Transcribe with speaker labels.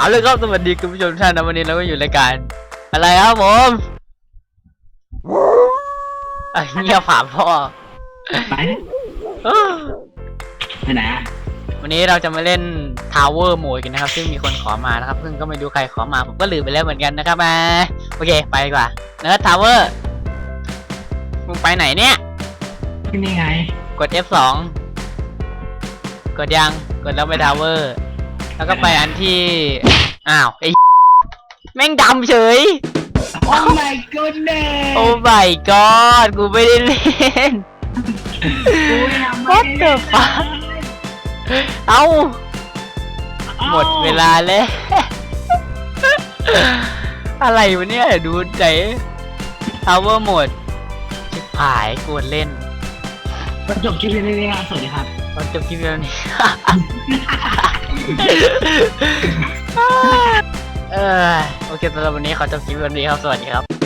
Speaker 1: เอาเลยครับสวัสดีคุณผู้ชมทุกท่านนะวันนี้เราก็อยู่รายการ อะไรครับผมไอ้เงียบฝามพ่อ
Speaker 2: ไป
Speaker 1: เออ
Speaker 2: ไปไหนอะ
Speaker 1: วันนี้เราจะมาเล่น Tower Mode กันนะครับ ซึ่งมีคนขอมานะครับซึ่งก็ไม่รู้ใครขอมาผมก็ลืมไปแล้วเหมือนกันนะครับมาโอเคไปดีกว่าเนิร์ด Tower มึงไปไหนเนี่ย
Speaker 2: ที่นี่ไง
Speaker 1: กด F2 กดยังกดแล้วไป Tower แล้วก็ไปอันที่ อ้าวไอ้แม่งดำเฉย
Speaker 2: โอ้ my goodness
Speaker 1: โอ้ my god กูไม่ได้เล่น
Speaker 2: กูยังไม่
Speaker 1: What the fuck เอ้า หมดเวลาแล้ว อะไรวะเนี่ยเดี๋ยวดูใจ Tower หมดชิบหายกวนเล่น
Speaker 2: ก็จบคลิปนี้เลยครับสวัสดีครับ
Speaker 1: ตอนจบคลิปแล้วนี้ เออโอเคสำหรับวันนี้ขอจบคลิปวันนี้ครับ สวัสดีครับ